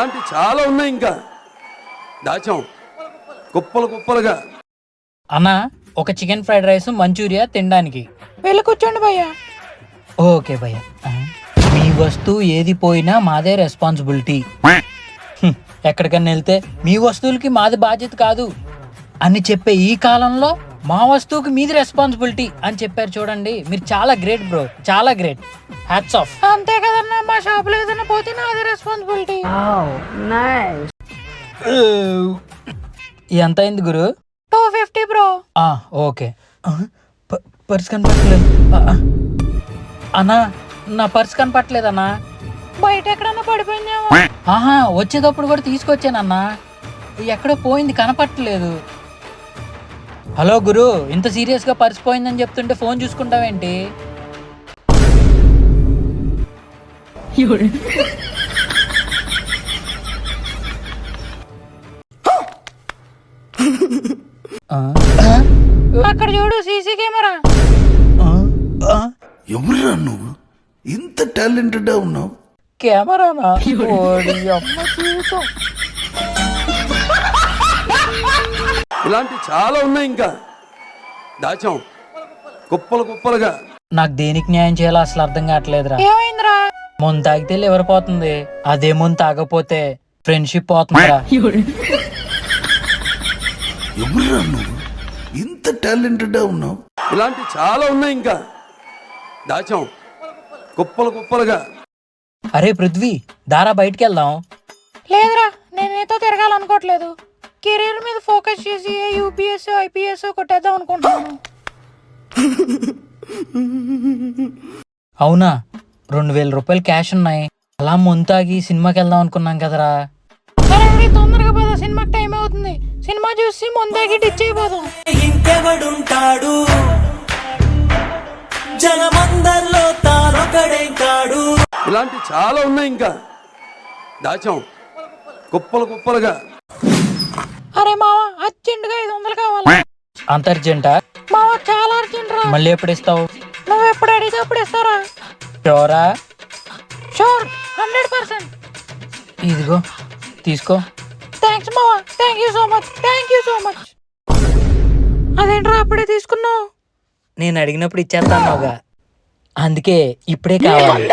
ఇలాంటి చాలా ఉన్నాయి ఇంకా. దాచాం. కుప్పలు కుప్పలుగా. అన్నా ఒక చికెన్ ఫ్రైడ్ రైస్ మంచూరియా తినడానికి. వెళ్ళి కూర్చోండి భయ్యా. ఓకే భయ్య. మీ వస్తువు ఏది పోయినా మాదే రెస్పాన్సిబిలిటీ ఎక్కడికన్నా వెళ్తే మీ వస్తువులకి మాది బాధ్యత కాదు. అని చెప్పే ఈ కాలంలో మా వస్తువుకి మీది రెస్పాన్సిబిలిటీ అని చెప్పారు చూడండి. మీరు చాలా గ్రేట్ బ్రో చాలా గ్రేట్ హ్యాట్స్ ఆఫ్ అంతే కదన్నా. మా షాపులో ఏదైనా పోతే నాది రెస్పాన్సిబిలిటీ ఎంత అయింది గురు? టూ ఫిఫ్టీ బ్రో ఆ, ఓకే. పర్స్ ఆ. అన్నా నా పర్స్ కనపట్లేదు అన్నా బయట ఎక్కడన్నా పడిపోయిందేమో. ఆహా వచ్చేటప్పుడు కూడా తీసుకొచ్చానన్నా. ఎక్కడో పోయింది కనపట్టలేదు హలో గురు ఇంత సీరియస్గా పర్స్ పోయిందని చెప్తుంటే ఫోన్ చూసుకుంటావేంటి? ఆ? అక్కడ చూడు సీసీ కెమెరా. ఆ? ఆ? ఎవరురా నువ్వు? ఇంత టాలెంటెడ్ ఉన్నావు. కెమెరానా? అమ్మ జీవితం. ఇలాంటి చాలా ఉన్నాయి ఇంకా. దాచాం. కుప్పలు కుప్పలుగా. నాకు దేనికి న్యాయం చేయాలో అసలు అర్థం కావట్లేదురా. ఏమైందిరా? ముందు తాగితే లివర్ పోతుంది అదే ముందు తాగపోతే ఫ్రెండ్షిప్ ఎవరురా నువ్వు? ఇంత టాలెంటెడ్ ఉన్నావు. ఇలాంటి చాలా ఉన్నాయి ఇంకా. దాచాం. కుప్పలు కుప్పలుగా. అరే పృథ్వీ దారా బయటికి వెళ్దాం లేదురా నేను నీతో తిరగాలనుకోవట్లేదు. కెరీర్ మీద ఫోకస్ చేసి ఏ యూపీఎస్ ఐపీఎస్ కొట్టేద్దాం అనుకుంటున్నాను. అవునా? రెండు వేల రూపాయలు క్యాష్ ఉన్నాయి. అలా ముంతాగి సినిమాకి వెళ్దాం అనుకున్నాం కదరా. తొందరగా పోదా సినిమాకి టైం అవుతుంది. సినిమా చూసి డిచ్ అయిపోదాం ఇంకెవడుంటాడు? జనమందరిలో తానొకడేం కాడు. ఇలాంటి చాలా ఉన్నాయి ఇంకా. దాచాం. కుప్పలు కుప్పలుగా. అరే మావా అర్జెంటుగా ఐదు వందలు కావాలి? అంత అర్జెంట మావా చాలా అర్జెంట్ రా. మళ్ళీ ఎప్పుడు ఇస్తావు? నువ్వు ఎప్పుడు అడిగితే అప్పుడు ఇస్తారా? షోరా? Sure hundred percent. ఇదిగో తీసుకో. థ్యాంక్స్ మావా thank you so much thank you so much. అదేంట్రా అప్పుడే తీసుకున్నావు? నేను అడిగినప్పుడు ఇచ్చేస్తానుగా అందుకే ఇప్పుడే కావాలి.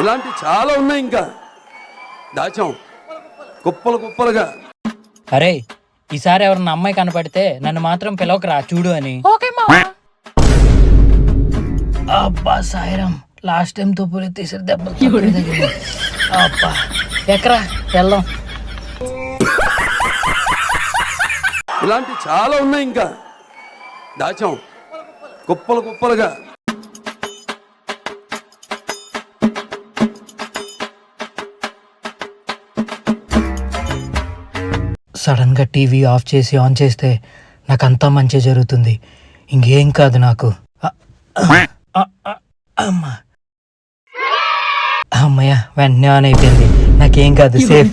ఇలాంటి చాలా ఉన్నాయి ఇంకా. దాచాం. కుప్పలు కుప్పలుగా. అరే ఈసారి ఎవరన్నా అమ్మాయి కనపడితే నన్ను మాత్రం పిలవకరా చూడు అని. ఓకే మావా అబ్బా సాయిరం. లాస్ట్ టైం తో పోలి తీసారు దెబ్బలు తగిలినాయి. అబ్బా ఎక్కరా? వెళ్దాం. ఇలాంటి చాలా ఉన్నాయి ఇంకా. దాచాం. కుప్పలు కుప్పలుగా. సడన్గా టీవీ ఆఫ్ చేసి ఆన్ చేస్తే నాకంతా మంచి జరుగుతుంది. ఇంకేం కాదు నాకు. అమ్మా. అమ్మయ్య వెంటనే ఆన్ అయిపోయింది. నాకేం కాదు సేఫ్.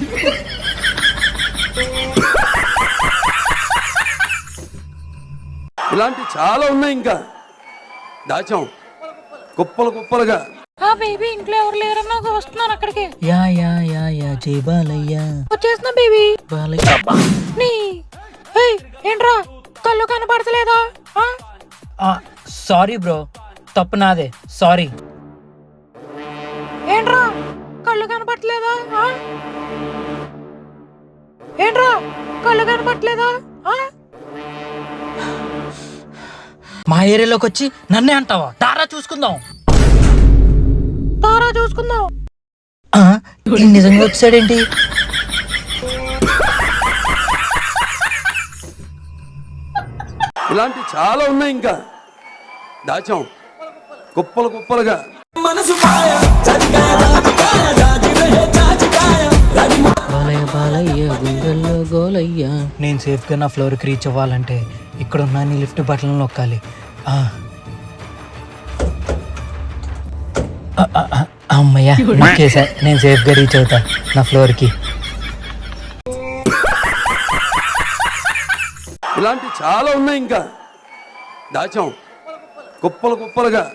ఇలాంటి చాలా ఉన్నాయి ఇంకా. దాచాం. కుప్పలు కుప్పలుగా. ఆ బేబీ ఇంట్లో ఎవరు లేరన్నా వస్తున్నాను అక్కడికి యా యా యా యా జై బాలయ్య. వచ్చేస్తున్నా బేబీ? బాలయ్య. నీ ఏంట్రా? కళ్ళు కనపడతలేదా? ఆ? Sorry bro. తప్పు నాదే. సారీ. ఏంట్రా? కళ్ళు కనపడట్లేదా ఆ? ఏంట్రా? కళ్ళు కనపడట్లేదా ఆ? మా ఏరియాలోకి వచ్చి నన్నే అంటావా? దారా చూసుకుందాం. తారా చూసుకుందాం. నిజంగా వచ్చాడేంటి ఇలాంటి చాలా ఉన్నాయి ఇంకా. దాచాం. కుప్పలు కుప్పలుగా. మనసు నేను సేఫ్గా నా ఫ్లోర్కి రీచ్ అవ్వాలంటే ఇక్కడ ఉన్న నీ లిఫ్ట్ బటన్ నొక్కాలి. అమ్మయ్య నొక్కేసా నేను సేఫ్గా రీచ్ అవుతా నా ఫ్లోర్కి. ఇలాంటి చాలా ఉన్నాయి ఇంకా. దాచాం. కుప్పలు కుప్పలుగా.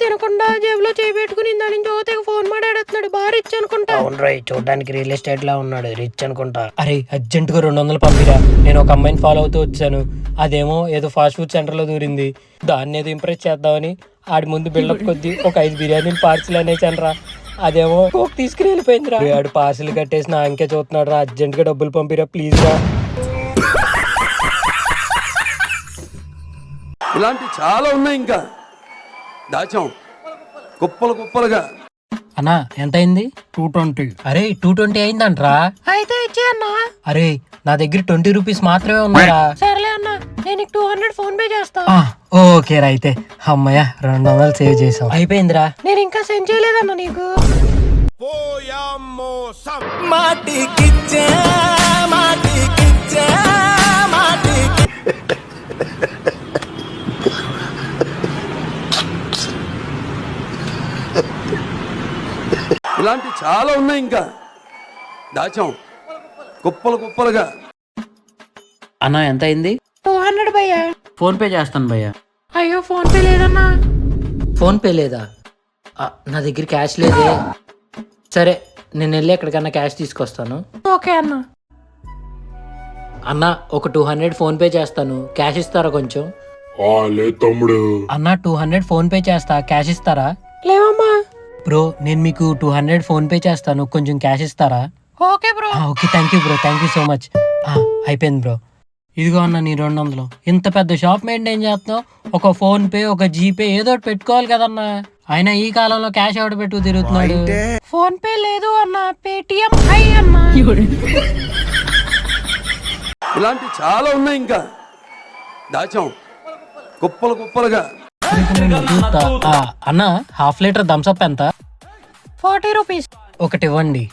తినకుండా జేబులో చేపెట్టుకుని దాని నుంచి తెగ ఫోన్ మాట్లాడుతున్నాడు బాగా రిచ్ అనుకుంటా. అవునరాయ్ చూడడానికి రియల్ ఎస్టేట్ లా ఉన్నాడు. రిచ్ అనుకుంటా. అరే అర్జెంట్గా రెండు వందలు పంపిరా. నేను ఒక అమ్మాయిని ఫాలో అవుతూ వచ్చాను. అదేమో ఏదో ఫాస్ట్ ఫుడ్ సెంటర్లో దూరింది. దాన్ని ఏదో ఇంప్రెస్ చేద్దామని ఆడి ముందు బిల్డప్ కొద్ది ఒక ఐదు బిర్యానీలు పార్సిల్ అనేసాను అదేమో కోక్ తీసుకుని వెళ్ళిపోయిందిరా. ఆడు పార్సిల్ కట్టేసి నా అంకే చూస్తున్నాడు రా అర్జెంట్గా డబ్బులు పంపిరా ప్లీజ్ రా. ఇలాంటి చాలా ఉన్నాయి ఇంకా. దాచాం. కుప్పలు కుప్పలుగా. అన్నా ఎంత అయింది టూ ట్వంటీ. అరే టూ ట్వంటీ అయిందంట్రా. అయితే ఇచ్చే అన్నా. అరే నా దగ్గర ట్వంటీ రూపీస్ మాత్రమే ఉన్నారా సర్లే అన్న నేను టూ హండ్రెడ్ ఫోన్ పే చేస్తా. ఆ, ఓకే రా అయితే. అమ్మయ్య రెండు వందలు సేవ్ చేసాం అయిపోయిందిరా. నేను ఇంకా సెండ్ చేయలేదన్న నీకు. మాటికిచ్చే మాటికిచ్చే. ఇలాంటి చాలా ఉన్నాయి ఇంకా. దాచాం. కుప్పలు కుప్పలుగా. అన్న ఎంత అయింది టూ హండ్రెడ్ భయ్యా. ఫోన్ పే చేస్తాను భయ్య. అయ్యో ఫోన్ పే లేదన్నా. ఫోన్ పే లేదా? ఆ, నా దగ్గర క్యాష్ లేదే. సరే నేను వెళ్ళి ఎక్కడికన్నా క్యాష్ తీసుకొస్తాను. ఓకే అన్న. అన్న ఒక టూ హండ్రెడ్ ఫోన్ పే చేస్తాను. క్యాష్ ఇస్తారా కొంచెం? తమ్ముడు. అన్న టూ హండ్రెడ్ ఫోన్ పే చేస్తా. క్యాష్ ఇస్తారా? లేవమ్మా. బ్రో నేను మీకు టూ హండ్రెడ్ ఫోన్ పే చేస్తాను. కొంచెం క్యాష్ ఇస్తారా? Okay bro. Okay. Thank you bro thank you so much ఆ, అయిపోయింది బ్రో ఇదిగో అన్న నీ రెండు వందలు. ఇంత పెద్ద షాప్ మెయింటైన్ చేస్తున్నావు. ఒక ఫోన్ పే ఒక జీపే ఏదో ఒకటి పెట్టుకోవాలి కదన్నా. అయినా ఈ కాలంలో క్యాష్ ఎవడ పెట్టు తిరుగుతున్నాడు? ఫోన్ పే లేదు అన్న. పేటిఎం ఐ అన్న. ఇలాంటి చాలా ఉన్నాయి ఇంకా. దాచాం. కుప్పలు కుప్పలుగా. అన్న హాఫ్ లీటర్ థమ్స్అప్ ఎంత? Forty rupees. ఒకటి ఇవ్వండి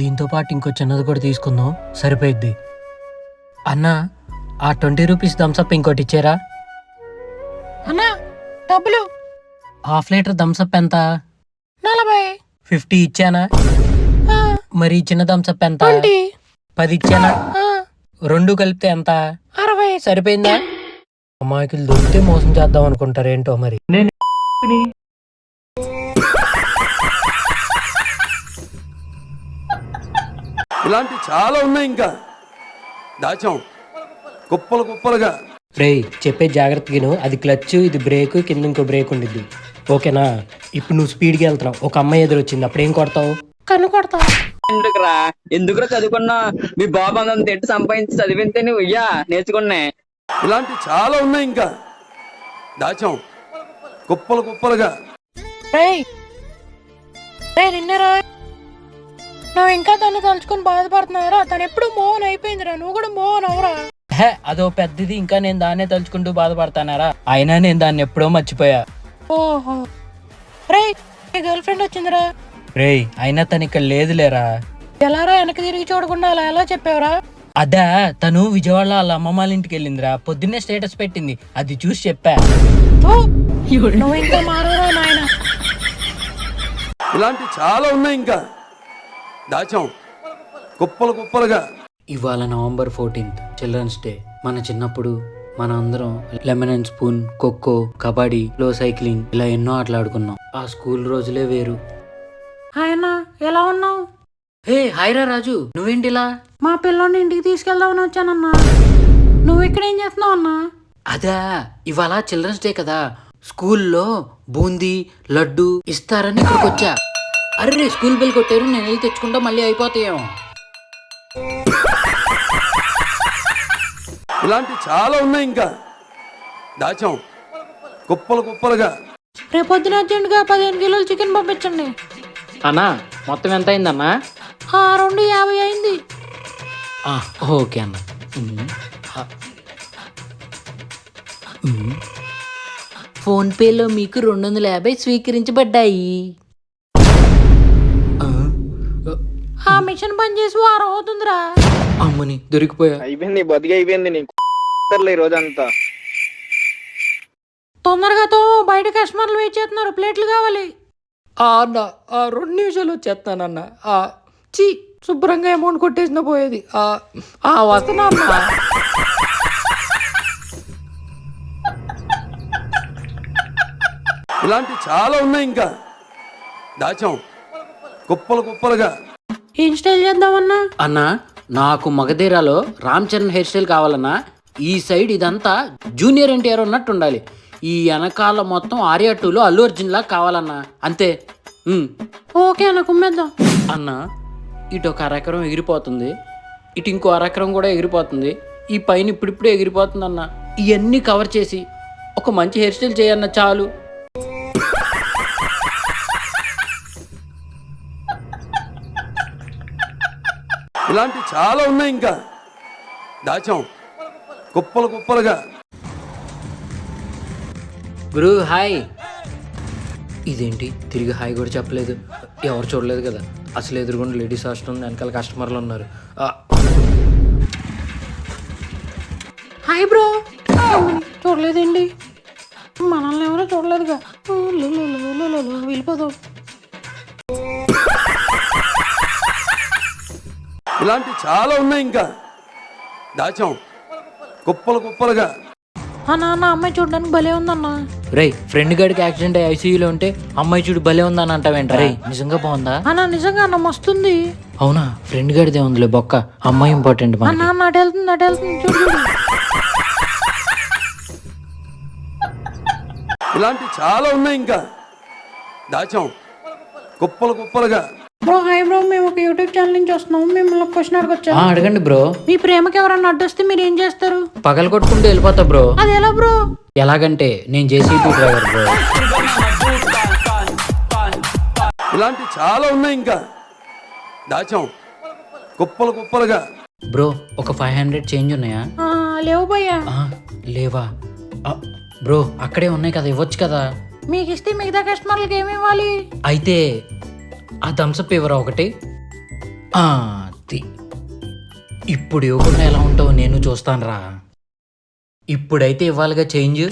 దీంతో పాటు ఇంకో చిన్నది కూడా తీసుకుందాం. సరిపోయిద్ది. అన్న ఆ ట్వంటీ రూపీస్ థమ్స్అప్ ఇంకోటి ఇచ్చారా? అన్న డబ్బులు. హాఫ్ లీటర్ థమ్స్అప్ ఎంత? నలభై. ఫిఫ్టీ ఇచ్చానా? మరి చిన్న థమ్స్అప్ ఎంత? పది ఇచ్చానా? రెండు కలిపితే ఎంత? అరవై. సరిపోయిందా? అమాయకులు దొరికితే మోసం చేద్దాం అనుకుంటారు ఏంటో మరి. ఇలాంటి చాలా ఉన్నాయి ఇంకా. దాచాం. కుప్పలు కుప్పలుగా. రే చెప్పే జాగ్రత్తగాను అది క్లచ్ ఇది బ్రేక్ కింద ఇంకో బ్రేక్ ఉండిద్ది. ఓకేనా? ఇప్పుడు నువ్వు స్పీడ్కి వెళ్తున్నావు. ఒక అమ్మాయి ఎదురు వచ్చింది. అప్పుడు ఏం కొడతావు? కన్ను కొడతా ఎందుకురా? ఎందుకురా చదువుకున్నా మీ బాబు అంత ఎట్టు సంపాదించి చదివితే నువ్వు. ఇయ్యా నేర్చుకున్నా ఇలాంటి చాలా ఉన్నాయి ఇంకా. దాచాం. కుప్పలు కుప్పలుగా. రే. నిన్నరా నువ్వు ఇంకా తను తలుచుకుని బాధపడుతున్నారా తను ఎప్పుడు మోహన్ అయిపోయిందిరా. నువ్వు కూడా మోహన్ అవరా. హే అదో పెద్దది ఇంకా నేను దాన్నే తలుచుకుంటూ బాధపడతానారా? అయినా నేను దాన్ని ఎప్పుడో మర్చిపోయా. ఓహో. రేయ్ నీ గర్ల్ ఫ్రెండ్ వచ్చిందిరా. రేయ్ అయినా తను ఇక్కడ లేదులేరా? ఎలారా వెనక్కి తిరిగి చూడకుండా అలా ఎలా చెప్పావురా? అదా తను విజయవాడలో వాళ్ళ అమ్మమ్మ వాళ్ళ ఇంటికి వెళ్ళిందిరా. పొద్దున్నే స్టేటస్ పెట్టింది. అది చూసి చెప్పా. ఇలాంటి చాలా ఉన్నాయి ఇంకా. దాచాం. కుప్పలు కుప్పలుగా. ఇవాళ నవంబర్ ఫోర్టీన్త్ చిల్డ్రన్స్ డే. మన చిన్నప్పుడు మన అందరం lemon and spoon kho kho kabaddi లో సైక్లింగ్ ఇలా ఎన్నో ఆటలు ఆడుకున్నాం. ఆ స్కూల్ రోజులే వేరు. ఆయన ఎలా ఉన్నావు? హే హాయ్రా రాజు నువ్వేంటి ఇలా మా పిల్లోని ఇంటికి తీసుకెళ్దామని వచ్చానన్నా. నువ్వు ఇక్కడ ఏం చేస్తున్నావు అన్నా? అదా ఇవాళ చిల్డ్రన్స్ డే కదా. స్కూల్లో బూందీ లడ్డు ఇస్తారని ఇక్కడికి వచ్చా. అరే స్కూల్ బెల్ కొట్టారు నేను వెళ్ళి తెచ్చుకుంటా మళ్ళీ అయిపోతాయేమో. ఇలాంటి చాలా ఉన్నాయి ఇంకా. దాచాం. కుప్పలు కుప్పలుగా. రేపొద్దున అర్జెంట్గా పదిహేను కిలోలు చికెన్ పంపించండి. అన్నా మొత్తం ఎంత అయిందన్నా? రెండు యాభై అయింది. ఆ, ఓకే అన్న. ఫోన్పేలో మీకు రెండు వందల యాభై స్వీకరించబడ్డాయి. ఆ, మిషన్ పని చేసి వారం అవుతుందిరా. అమ్మని దొరికిపోయా. అయిపోయింది బతికి అయిపోయింది నీకు. ఈ రోజంతా. తొందరగా తో బయట కస్టమర్లు వెయిట్ చేస్తున్నారు ప్లేట్లు కావాలి. ఆ అన్న ఆ రెండు నిమిషాలు వచ్చేస్తానన్న. ఆ చీ శుభ్రంగా అమౌంట్ కొట్టేసిన పోయేది. ఆ, ఆ వస్తున్నా అమ్మా. ఇలాంటి చాలా ఉన్నాయి ఇంకా. దాచాం. కుప్పలు కుప్పలుగా. ఏం స్టైల్ చేద్దామన్నా? అన్నా నాకు మగధీరాలో రామ్ చరణ్ హెయిర్ స్టైల్ కావాలన్నా ఈ సైడ్ ఇదంతా జూనియర్ ఎన్టీఆర్ ఉన్నట్టు ఉండాలి. ఈ వెనకాల మొత్తం ఆర్యా టూలో అల్లు అర్జున్ లా కావాలన్నా. అంతే. ఓకే అన్న కుమ్మేద్దాం. అన్న ఇటు ఒక అరెకరం ఎగిరిపోతుంది ఇటు ఇంకో అరెకరం కూడా ఎగిరిపోతుంది. ఈ పైన ఇప్పుడిప్పుడే ఎగిరిపోతుంది అన్న ఇవన్నీ కవర్ చేసి ఒక మంచి హెయిర్ స్టైల్ చేయన్న చాలు. ఇలాంటి చాలా ఉన్నాయి ఇంకా. దాచాం. కుప్పలు కుప్పలుగా. Bro hi. ఇదేంటి? తిరిగి హాయ్ కూడా చెప్పలేదు. ఎవరు చూడలేదు కదా? అసలు ఎదురుగుండా లేడీస్ హాస్టల్ ఉంది వెనకాల కస్టమర్లు ఉన్నారు. హాయ్ బ్రో చూడలేదండి. మనల్ని ఎవరో చూడలేదుగా. ఊ, లు, లు, లు, లు, లు, లు, వెళ్ళిపోదాం. ఇలాంటి చాలా ఉన్నాయి ఇంకా. దాచాం. కుప్పలు కుప్పలుగా. అన్న నా అమ్మాయి చూడడానికి భలే ఉందన్న. రేయ్ ఫ్రెండ్ గడికి యాక్సిడెంట్ అయ్యి ఐసీయూలో ఉంటే అమ్మాయి చూడు భలే ఉందని అంటావేంట రే నిజంగా బాగుందా? అన్న నిజంగా అన్న మస్తుంది. అవునా? ఫ్రెండ్ గడిదే ఉందిలే బొక్క. అమ్మాయి ఇంపార్టెంట్ అన్న మనకి. అన్న అటు వెళ్తుంది అటు వెళ్తుంది చూడు చూడు. ఇలాంటి చాలా ఉన్నాయి ఇంకా. దాచాం. కుప్పలు కుప్పలుగా. బ్రో హాయ్ బ్రో మేము ఒక యూట్యూబ్ ఛానల్ నుంచి వస్తున్నాం. మిమ్మల్ని క్వశ్చన్ ఆ, అడగొచ్చా? అడగండి బ్రో మీ ప్రేమకి ఎవరన్నా అడ్డొస్తే మీరు ఏం చేస్తారు? పగల కొట్టుకుంటూ వెళ్ళిపోతా బ్రో అది ఎలా బ్రో ఎలాగంటే నేను జేసీబీ డ్రైవర్ బ్రో ఇలాంటి చాలా ఉన్నాయి ఇంకా. దాచాం. కుప్పలు కుప్పలుగా. బ్రో ఒక ఫైవ్ హండ్రెడ్ చేంజ్ ఉన్నాయా? ఆ, లేవు భయ్యా. ఆ, లేవా? బ్రో అక్కడే ఉన్నాయి కదా ఇవ్వచ్చు కదా? మీకు ఇస్తే మిగతా కస్టమర్లకి ఏమి ఇవ్వాలి? అయితే ఆ థమ్సప్ ఇవ్వరా ఒకటి? అది. ఇప్పుడు ఇవ్వకుండా ఎలా ఉంటావు నేను చూస్తాను రా ఇప్పుడైతే ఇవ్వాలిగా చేంజ్?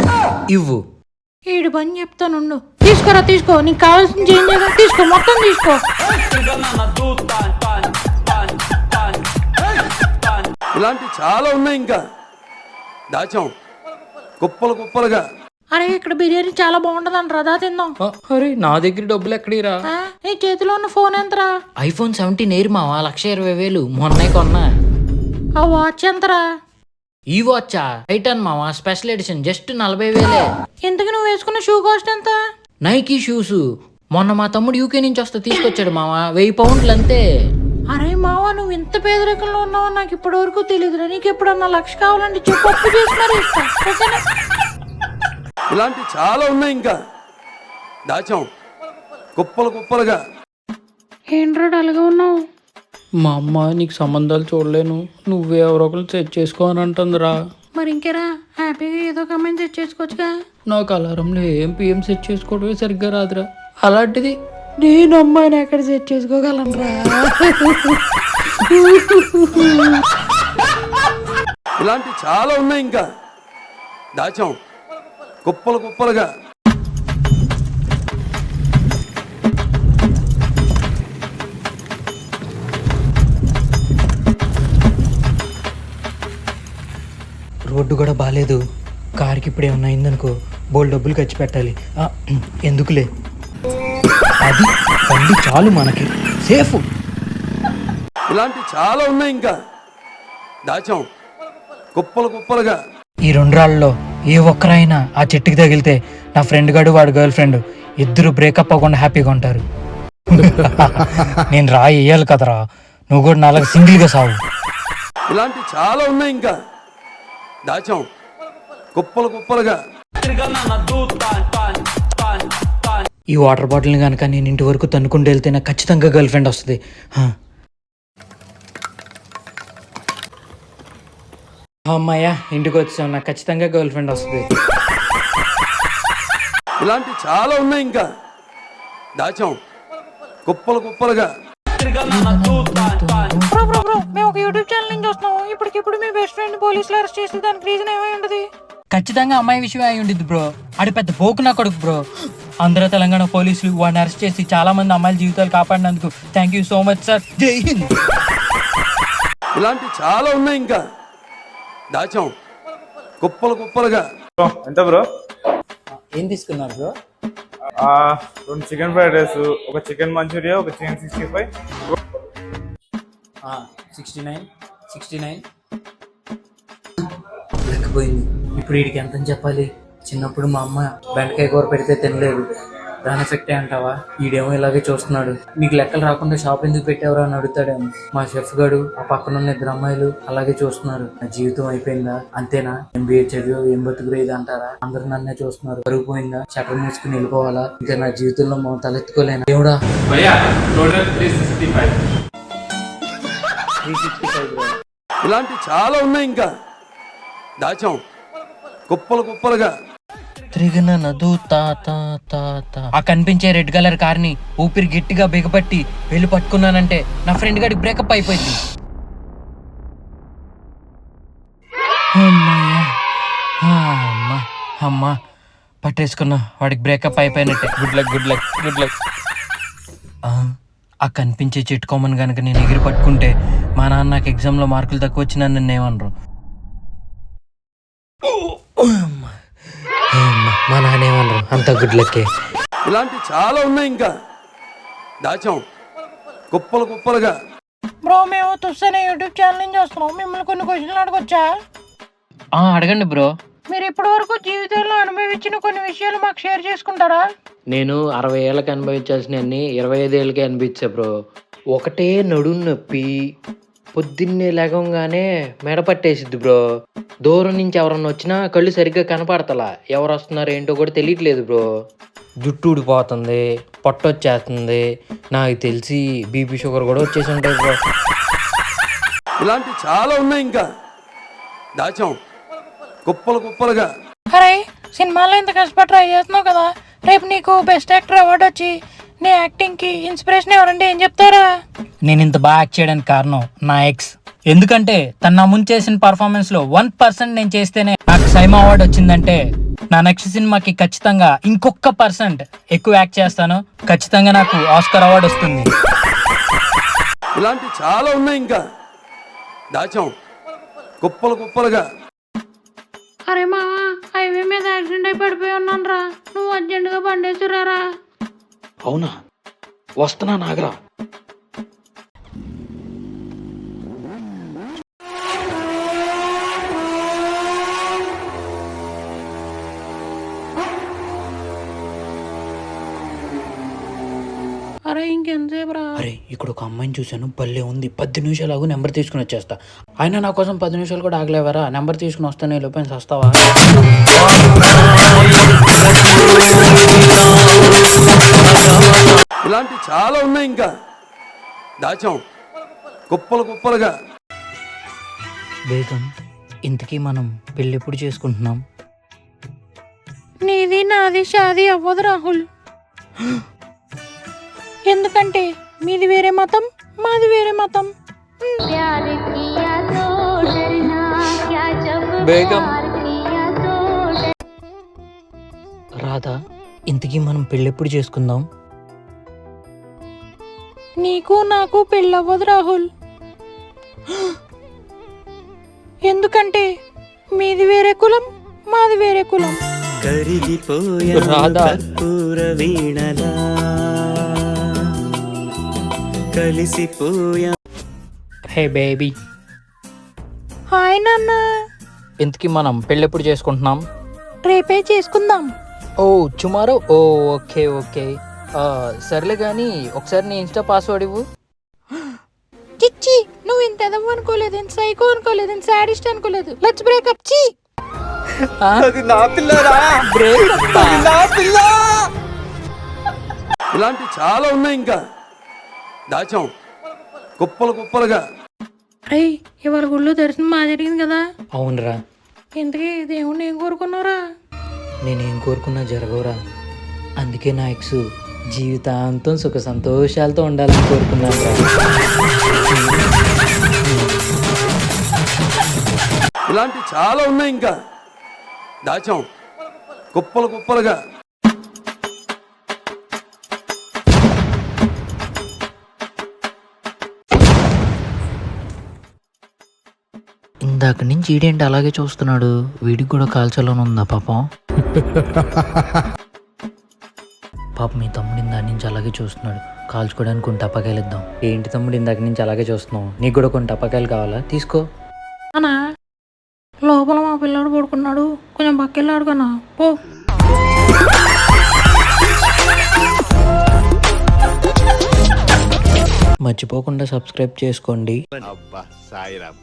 ఇవ్వు. ఈడు పని చెప్తానుండు తీసుకోరా తీసుకో. నీకు కావాల్సిన చేంజ్ తీసుకో మొత్తం తీసుకో. ఇలాంటి చాలా ఉన్నాయి ఇంకా. దాచాం. కుప్పలు కుప్పలుగా. అరే ఇక్కడ బిర్యానీ చాలా బాగుంటది రదా తిందాం. అరే నా దగ్గర డబ్బులు ఎక్కడిరా? నీ చేతిలో ఉన్న ఫోన్ ఎంతరా? ఐఫోన్ సెవెంటీన్ ఎయిర్ మావా లక్ష ఇరవై వేలు మొన్నే కొన్నా. ఆ వాచ్ ఎంతరా? ఈ వాచా? టైటాన్ మావా స్పెషల్ ఎడిషన్ జస్ట్ నలభై వేలే. ఇంతకు నువ్వు వేసుకున్న షూ కాస్ట్ ఎంత? నైకీ షూస్ మొన్న మా తమ్ముడు యూకే నుంచి వస్తే తీసుకొచ్చాడు మావా వెయ్యి పౌండ్లు అంతే. అరే మావా నువ్వు ఇంత పేదరికంలో ఉన్నావో నాకు ఇప్పటి వరకు తెలియదురా నీకు ఎప్పుడన్నా లక్ష కావాలంటే చెప్పు అప్పు ఇలాంటి చాలా ఉన్నాయి ఇంకా. దాచాం. కుప్పలు కుప్పలుగా. ఏంట్రా డల్గా ఉన్నావు? మా అమ్మ నీకు సంబంధాలు చూడలేను. నువ్వే ఎవరో ఒకరు సెట్ చేసుకో అని అంటుందిరా. మరి ఇంకేరా? హ్యాపీగా ఏదో కమెంట్ సెట్ చేసుకోవచ్చుగా. నాకు అలారంలో ఏం పిఎం సెట్ చేసుకోవడమే సరిగ్గా రాదురా. అలాంటిది నేను అమ్మాయిని ఎక్కడ సెట్ చేసుకోగలనురా? ఇలాంటి చాలా ఉన్నాయి ఇంకా. దాచాం. కుప్పలు కుప్పలుగా. రోడ్డు కూడా బాగాలేదు కార్కి ఇప్పుడు ఏమన్నా అయిందనుకో బోల్ డబ్బులు ఖర్చు పెట్టాలి. ఎందుకులే? అది బండి చాలు మనకి. సేఫ్. ఇలాంటి చాలా ఉన్నాయి ఇంకా. దాచాం. కుప్పలు కుప్పలుగా. ఈ రెండు రాళ్ళలో ఏ ఒక్కరైనా ఆ చెట్టుకి తగిలితే నా ఫ్రెండ్ గాడు వాడు గర్ల్ ఫ్రెండ్ ఇద్దరు బ్రేకప్ అవ్వకుండా హ్యాపీగా ఉంటారు. నేను రాయి వేయాలి కదరా. నువ్వు కూడా నాలుగు సింగిల్గా సావు. ఇలాంటి చాలా ఉన్నాయి ఇంకా. దాచాం. కుప్పలు కుప్పలుగా. ఈ వాటర్ బాటిల్ని కనుక నేను ఇంటి వరకు తన్నుకుంటూ వెళ్తే నాకు ఖచ్చితంగా గర్ల్ ఫ్రెండ్ వస్తుంది. అమ్మాయ్యా ఇంటికి వచ్చాం నాకు ఖచ్చితంగా గర్ల్ ఫ్రెండ్ వస్తుంది. ఇలాంటి చాలా ఉన్నాయి ఇంకా. దాచాం. కుప్పలు కుప్పలుగా. బ్రో బ్రో బ్రో మేము ఒక యూట్యూబ్ ఛానల్ నుంచి వస్తున్నాము. ఇప్పటికిప్పుడు మీ బెస్ట్ ఫ్రెండ్ పోలీసులు అరెస్ట్ చేసి దానికి రీజన్ ఏమై ఉంటుంది ఖచ్చితంగా అమ్మాయి విషయం అయి ఉండిద్ది బ్రో. ఆడి పెద్ద పోకు నా కొడుకు బ్రో. ఆంధ్ర తెలంగాణ పోలీసులు వాడిని అరెస్ట్ చేసి చాలా మంది అమ్మాయిల జీవితాలు కాపాడినందుకు thank you so much sir జై హింద్. ఇలాంటి చాలా ఉన్నాయి ఇంకా. దాచాం. కుప్పలు కుప్పలుగా. ఎంత బ్రో? ఏం తీసుకున్నారు బ్రో? ఆ, రెండు చికెన్ ఫ్రైడ్ రైస్ ఒక చికెన్ మంచూరియా ఒక chicken sixty five. Sixty nine sixty nine. ఇప్పుడు వీడికి ఎంత చెప్పాలి? చిన్నప్పుడు మా అమ్మ బెండకాయ కూర పెడితే తినలేదు. దాని ఎఫెక్టే అంటావా? వీడేమో ఇలాగే చూస్తున్నాడు. మీకు లెక్కలు రాకుండా షాప్ ఎందుకు పెట్టావరా అని అడుగుతాడేమో. మా షెఫ్ గడు ఆ పక్కన ఉన్న ఇద్దరు అమ్మాయిలు అలాగే చూస్తున్నారు. నా జీవితం అయిపోయిందా? అంతేనా? ఎంబీఏ చదివి ఏం బతుకురు ఇది అంటారా? అందరు నన్నే చూస్తున్నారు. పరుగు పోయిందా షటర్ మూసుకుని వెళ్ళిపోవాలా? ఇంకా నా జీవితంలో మా తలెత్తుకోలేను? దేవుడా! ఇలాంటి చాలా ఉన్నాయి ఇంకా. దాచాం. కుప్పలు కుప్పలుగా. త్రిగన నదు తా తా తా తా. ఆ కనిపించే రెడ్ కలర్ కార్ని ఊపిరి గట్టిగా బిగపట్టి వెళ్ళి పట్టుకున్నానంటే నా ఫ్రెండ్ గడికి బ్రేకప్ అయిపోయింది. అమ్మా అమ్మా. పట్టేసుకున్నా వాడికి బ్రేకప్ అయిపోయినట్టే. Good luck good luck good luck ఆ కనిపించే చెట్టు కొమ్మని కనుక నేను ఎగిరి పట్టుకుంటే మా నాన్న నాకు ఎగ్జామ్లో మార్కులు తక్కువ వచ్చినా నన్ను ఏమనరు. అమ్మా, మా నాన్న ఏమనరు? అంత గుడ్ లక్కే ఇలాంటి చాలా ఉన్నాయి ఇంకా. దాచాం. కుప్పలు కుప్పలుగా. బ్రో మేము తుస్సనే యూట్యూబ్ ఛానల్ నుంచి వస్తున్నాం. మిమ్మల్ని కొన్ని క్వశ్చన్లు అడగొచ్చా? ఆ, అడగండి బ్రో మీరు ఇప్పటి వరకు జీవితంలో అనుభవించిన కొన్ని విషయాలు మాకు షేర్ చేసుకుంటారా? నేను అరవై ఏళ్ళకి అనుభవించాల్సిన అన్ని ఇరవై ఐదు ఏళ్ళకి అనిపించా బ్రో ఒకటే నడుం నొప్పి పొద్దున్నే లేగంగానే మెడ పట్టేసిద్ది బ్రో. దూరం నుంచి ఎవరన్నా వచ్చినా కళ్ళు సరిగ్గా కనపడతలా. ఎవరు వస్తున్నారు ఏంటో కూడా తెలియట్లేదు బ్రో. జుట్టు ఊడిపోతుంది పొట్ట వచ్చేస్తుంది. నాకు తెలిసి బీపీ షుగర్ కూడా వచ్చేసి ఉంటుంది బ్రో. ఇలాంటి చాలా ఉన్నాయి ఇంకా. దాచాం. కుప్పలు కుప్పలుగా. అరే సినిమాలో ఇంత కష్టపడి ట్రై చేస్తున్నావు కదా? రేపు నీకు బెస్ట్ యాక్టర్ అవార్డు వచ్చి నీ యాక్టింగ్కి ఇన్స్పిరేషన్ ఎవరండి? ఏం చెప్తారా? నేను ఇంత బాగా యాక్ట్ చేయడానికి కారణం నా ఎక్స్ ఎందుకంటే తన నా ముందు చేసిన పర్ఫార్మెన్స్లో వన్ పర్సెంట్ నేను చేస్తేనే నాకు సైమా అవార్డు వచ్చిందంటే నా నెక్స్ట్ సినిమాకి ఖచ్చితంగా ఇంకొక పర్సెంట్ ఎక్కువ యాక్ట్ చేస్తాను. ఖచ్చితంగా నాకు ఆస్కర్ అవార్డు వస్తుంది. ఇలాంటి చాలా ఉన్నాయి ఇంకా. దాచాం. కుప్పలు కుప్పలుగా. అరే మావా హైవే మీద యాక్సిడెంట్ అయి పడిపోయి ఉన్నాను రా నువ్వు అర్జెంటుగా బండేసురారా. అవునా? వస్తున్నా నాగరా. ఇంకెంతసేపు రా అరే ఇక్కడ ఒక అమ్మాయిని చూశాను. భలే ఉంది. పది నిమిషాలు నెంబర్ తీసుకుని వచ్చేస్తా. అయినా నా కోసం పది నిమిషాలు కూడా ఆగలేవరా? నెంబర్ తీసుకుని వస్తానే లోపల వస్తావా? ఇలాంటి చాలా ఉన్నాయి ఇంకా. దాచాం. కుప్పలు కుప్పలుగా. బేగం ఇంతకీ మనం పెళ్ళి ఎప్పుడు చేసుకుంటున్నాం? నీది నాది షాది అవ్వదు రాహుల్. ఎందుకంటే మీది వేరే మతం మాది వేరే మతం. రాధా ఇంతకీ మనం పెళ్ళెప్పుడు చేసుకుందాం? నీకు నాకు పెళ్ళవ్వదు రాహుల్. ఎందుకంటే మీది వేరే కులం మాది వేరే కులం. కరిగిపోయే రాధా. వీణలా. Hey baby. హాయ్ నాన్న. ఇంతకీ మనం పెళ్ళి ఎప్పుడు చేసుకుంటున్నాం? రేపే చేసుకుందాం. ఓ టుమారో? Oh okay okay. ఆ, సర్లే కానీ ఒకసారి నీ ఇన్స్టా పాస్వర్డ్ ఇవ్వు. చిచ్చి నువ్వు ఇంత ఎదవ అనుకోలేదు ఇంత సైకో అనుకోలేదు ఇంత సాడిస్ట్ అనుకోలేదు. లెట్స్ బ్రేకప్ చీ ఇలాంటి చాలా ఉన్నాయి ఇంకా. దాచాం. కుప్పలు కుప్పలుగా. అరే ఇవాళ గుళ్ళో దర్శనం బాగా జరిగింది కదా? అవునరా. ఇంతకీ దేవుణ్ణి ఏం కోరుకున్నారా నేనేం కోరుకున్నా జరగవురా. అందుకే నా ఎక్స్ జీవితాంతం సుఖ సంతోషాలతో ఉండాలని కోరుకున్నాను ఇలాంటి చాలా ఉన్నాయి ఇంకా. దాచాం. కుప్పలు కుప్పలుగా. ఇందాక నుంచి ఈడేంటి అలాగే చూస్తున్నాడు? వీడికి కూడా కాల్చాలని ఉందా పాపం? పాపం మీ తమ్ముడు ఇందాక నుంచి అలాగే చూస్తున్నాడు. కాల్చుకోవడానికి కొన్ని టపాకాయలు ఇద్దాం. ఏంటి తమ్ముడు ఇందాక నుంచి అలాగే చూస్తున్నావు? నీకు కూడా కొన్ని టపాకాయలు కావాలా? తీసుకో. అన్నా లోపల మా పిల్లాడు పడుకున్నాడు. కొంచెం పక్కెళ్ళాడు కన్నా. పో. మర్చిపోకుండా సబ్స్క్రైబ్ చేసుకోండి. అబ్బా సాయిరామ్.